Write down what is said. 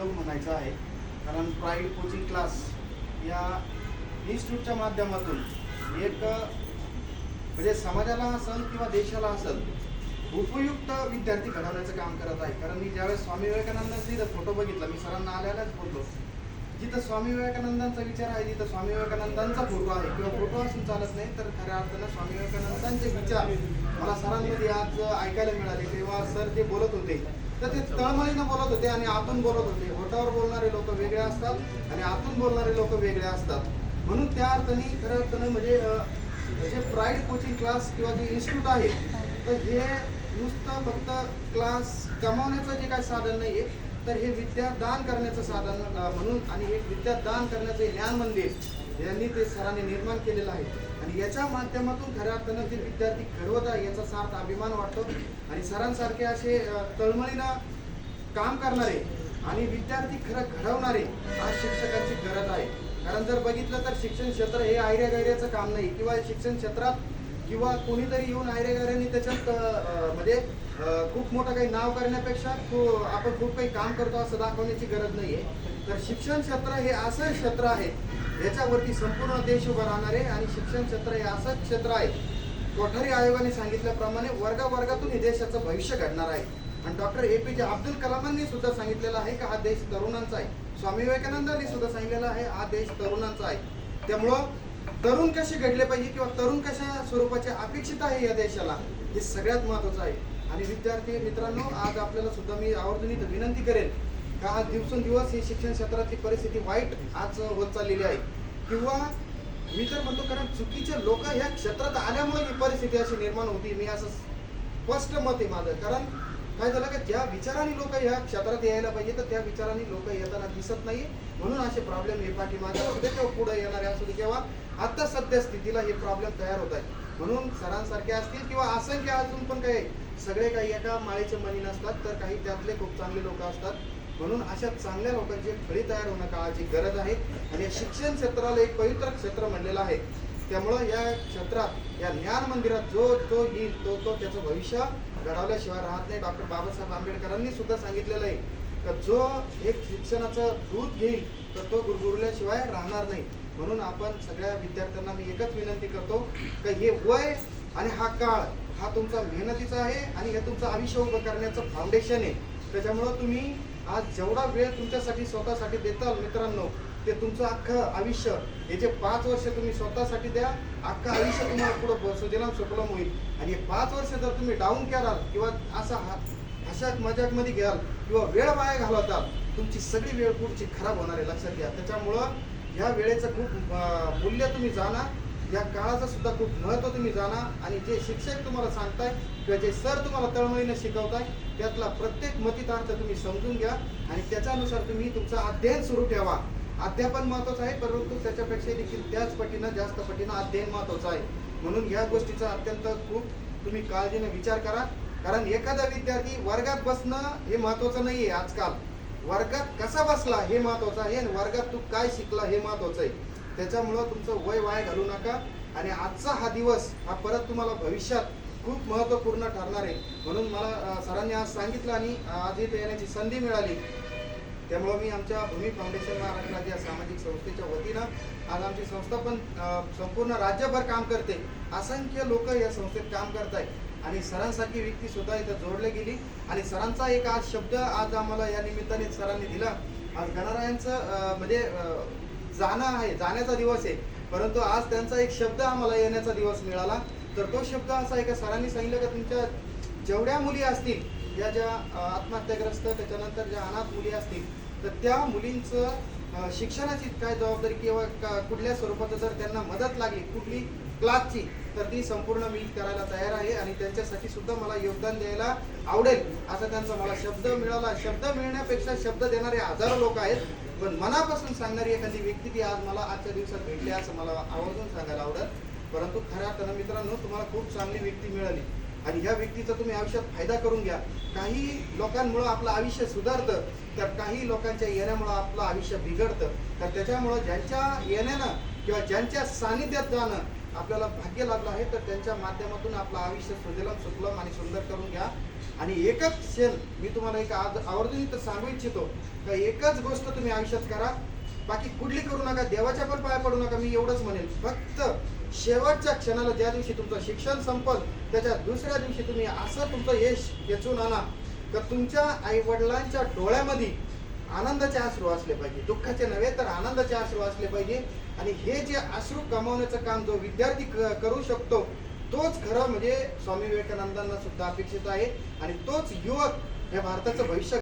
योग म्हणायचा आहे. कारण प्राईड कोचिंग क्लास या इन्स्टिट्यूटच्या माध्यमातून एक म्हणजे समाजाला असेल किंवा देशाला असेल उपयुक्त विद्यार्थी घडवण्याचं काम करत आहे. कारण मी ज्यावेळेस स्वामी विवेकानंदांचा इथं फोटो बघितला मी सरांना आल्यालाच बोललो. जिथं स्वामी विवेकानंदांचा विचार आहे तिथं स्वामी विवेकानंदांचा फोटो आहे. किंवा फोटो असून चालत नाही तर खऱ्या अर्थानं स्वामी विवेकानंदांचे विचार मला सरांमध्ये आज ऐकायला मिळाले. तेव्हा सर ते बोलत होते तर ते तळमळीनं बोलत होते आणि आतून बोलत होते. ओटावर बोलणारे लोक वेगळे असतात आणि आतून बोलणारे लोक वेगळे असतात. म्हणून त्या अर्थाने खऱ्या अर्थानं म्हणजे जे प्राईड कोचिंग क्लास किंवा जे इन्स्टिट्यूट आहे तर हे नुसतं फक्त क्लास कमावण्याचं जे काही साधन नाही आहे तर हे विद्यादान करण्याचं साधन म्हणून आणि एक विद्यादान करण्याचं ज्ञान मंदिर यांनी ते सरांनी निर्माण केलेलं आहे. आणि याच्या माध्यमातून खऱ्या अर्थानं जे विद्यार्थी घडवत आहे याचा सार्थ अभिमान वाटतो. आणि सरांसारखे असे तळमळीनं काम करणारे आणि विद्यार्थी खरं घडवणारे आज शिक्षकांची गरज आहे. कारण जर बघितलं तर शिक्षण क्षेत्र हे आयऱ्या गैऱ्याचं काम नाही. किंवा शिक्षण क्षेत्रात किंवा कोणीतरी येऊन आयऱ्या गैऱ्याने त्याच्यात म्हणजे खूप मोठं काही नाव करण्यापेक्षा आपण खूप काही काम करतो असं दाखवण्याची गरज नाही आहे तर शिक्षण क्षेत्र हे असं क्षेत्र आहे याच्यावरती संपूर्ण देश उभा राहणार आहे आणि शिक्षण क्षेत्र हे असंच क्षेत्र आहे. कोठारी आयोगाने सांगितल्याप्रमाणे वर्गा वर्गातून हे देशाचं भविष्य घडणार आहे. आणि डॉक्टर ए पी जे अब्दुल कलामांनी सुद्धा सांगितलेलं आहे की हा देश तरुणांचा आहे. स्वामी विवेकानंदांनी सुद्धा सांगितलेलं आहे हा देश तरुणांचा आहे. त्यामुळं तरुण कसे घडले पाहिजे किंवा तरुण कशा स्वरूपाचे अपेक्षित आहे या देशाला हे सगळ्यात महत्वाचं आहे. आणि विद्यार्थी मित्रांनो आज आपल्याला सुद्धा मी आवर्जून इथं विनंती करेन का आज दिवसेंदिवस ही शिक्षण क्षेत्रातली परिस्थिती वाईट आज होत चाललेली आहे? किंवा मी तर म्हणतो कारण चुकीचे लोक ह्या क्षेत्रात आल्यामुळे ही परिस्थिती अशी निर्माण होती. मी असं स्पष्ट मत आहे माझं. कारण काय झालं का ज्या विचाराने लोक ह्या क्षेत्रात यायला पाहिजे तर त्या विचाराने लोक येताना दिसत नाही म्हणून असे प्रॉब्लेम हे पाठीमागे असू दे किंवा पुढे येणारे असू दे किंवा आत्ता सध्या स्थितीला हे प्रॉब्लेम तयार होत आहे म्हणून सरांसारखे असतील किंवा असंख्य अजून पण काही सगळे काही एका माळेचे मनी नसतात तर काही त्यातले खूप चांगले लोक असतात. म्हणून अशा चांगल्या लोकांची फळी तयार होणं काळाची गरज आहे. आणि शिक्षण क्षेत्राला एक पवित्र क्षेत्र म्हणलेलं आहे. त्यामुळं या क्षेत्रात या ज्ञान मंदिरात जो जो येईल तो तो त्याचं भविष्य घडवल्याशिवाय राहत नाही. डॉक्टर बाबासाहेब आंबेडकरांनी सुद्धा सांगितलेलं आहे का जो एक शिक्षणाचं दूध घेईल तर तो गुरगुरल्याशिवाय राहणार नाही. म्हणून आपण सगळ्या विद्यार्थ्यांना मी एकच विनंती करतो का हे वय आणि हा काळ हा तुमचा मेहनतीचा आहे आणि हे तुमचं आयुष्य उभं करण्याचं फाउंडेशन आहे. त्याच्यामुळं तुम्ही आज जेवढा वेळ तुमच्यासाठी स्वतःसाठी देताल मित्रांनो ते तुमचं अख्खं आयुष्य हे जे पाच वर्ष तुम्ही स्वतःसाठी द्या अख्खं आयुष्य तुम्हाला पुढं सुजलाम सुफलाम होईल. आणि हे पाच वर्ष जर तुम्ही डाऊन कराल किंवा असा हा हशाक मजाकमध्ये घ्याल किंवा वेळ वाया घालवताल तुमची सगळी वेळ पुढची खराब होणार आहे लक्षात घ्या. त्याच्यामुळं ह्या वेळेचं खूप मूल्य तुम्ही जाणा. या काळाचं सुद्धा खूप महत्त्व तुम्ही जाणा आणि जे शिक्षक तुम्हाला सांगताय किंवा जे सर तुम्हाला तळमळीने शिकवताय त्यातला प्रत्येक मतितार्थ तुम्ही समजून घ्या आणि त्याच्यानुसार तुम्ही तुमचं अध्ययन सुरू ठेवा. अध्यापन महत्वाचं आहे परंतु त्याच्यापेक्षा देखील त्याच पटीनं जास्त पटीनं अध्ययन महत्वाचं आहे. म्हणून या गोष्टीचा अत्यंत खूप तुम्ही काळजीने विचार करा. कारण एखादा विद्यार्थी वर्गात बसणं हे महत्वाचं नाही आहे आजकाल. वर्गात कसा बसला हे महत्वाचं आहे आणि वर्गात तू काय शिकला हे महत्वाचं आहे. त्याच्यामुळं तुमचं वय वाया घालू नका आणि आजचा हा दिवस हा परत तुम्हाला भविष्यात खूप महत्त्वपूर्ण ठरणार आहे. म्हणून मला सरांनी आज सांगितलं आणि आज इथे येण्याची संधी मिळाली. त्यामुळं मी आमच्या भूमी फाउंडेशन महाराष्ट्र राज्य या सामाजिक संस्थेच्या वतीनं आज आमची संस्था पण संपूर्ण राज्यभर काम करते. असंख्य लोक या संस्थेत काम करत आहेत आणि सरांसारखी व्यक्ती सुद्धा इथं जोडली गेली. आणि सरांचा एक आज शब्द आज आम्हाला या निमित्ताने सरांनी दिला. आज गणरायांचं म्हणजे जाणं आहे जाण्याचा दिवस आहे. परंतु आज त्यांचा एक शब्द आम्हाला येण्याचा दिवस मिळाला. तर तो शब्द असा आहे का सरांनी सांगितलं का तुमच्या जेवढ्या मुली असतील या ज्या आत्महत्याग्रस्त त्याच्यानंतर ज्या अनाथ मुली असतील तर त्या मुलींचं शिक्षणाची काय जबाबदारी किंवा का- कुठल्या स्वरूपाचं जर त्यांना मदत लागली कुठली क्लासची तर ती संपूर्ण मी करायला तयार आहे आणि त्यांच्यासाठी सुद्धा मला योगदान द्यायला आवडेल असा त्यांचा मला शब्द मिळाला. शब्द मिळण्यापेक्षा शब्द देणारे हजारो लोक आहेत पण मनापासून सांगणारी एखादी व्यक्ती ती आज मला आजच्या दिवसात भेटली असं मला आवर्जून सांगायला आवडत परंतु खऱ्या अर्थानं मित्रांनो तुम्हाला खूप चांगली व्यक्ती मिळाली. आणि ह्या व्यक्तीचा तुम्ही आयुष्यात फायदा करून घ्या. काही लोकांमुळं आपलं आयुष्य सुधारतं तर काही लोकांच्या येण्यामुळं आपलं आयुष्य बिघडतं. तर त्याच्यामुळं ज्यांच्या येण्यानं किंवा ज्यांच्या सानिध्यात जाणं आपल्याला भाग्य लागलं आहे तर त्यांच्या माध्यमातून आपलं आयुष्य सुजलम सुफलम आणि सुंदर करून घ्या. आणि एकच क्षण मी तुम्हाला एक आज आवर्जून इथं सांगू इच्छितो का एकच गोष्ट तुम्ही आयुष्यात करा. बाकी कुठली करू नका देवाच्या पण पाया पडू नका मी एवढंच म्हणेन फक्त शेवटच्या क्षणाला ज्या दिवशी तुमचं शिक्षण संपल त्याच्या दुसऱ्या दिवशी तुम्ही असं तुमचं यश खेचून आणा. का तुमच्या आई वडिलांच्या डोळ्यामध्ये आनंदाचे आश्रू असले पाहिजे. दुःखाचे नव्हे तर आनंदाचे आश्रू असले पाहिजे. आणि हे जे आश्रू कमावण्याचं काम जो विद्यार्थी क- करू शकतो तोच खरं म्हणजे स्वामी विवेकानंदांना सुद्धा अपेक्षित आहे. आणि तोच युवक या भारताचं भविष्य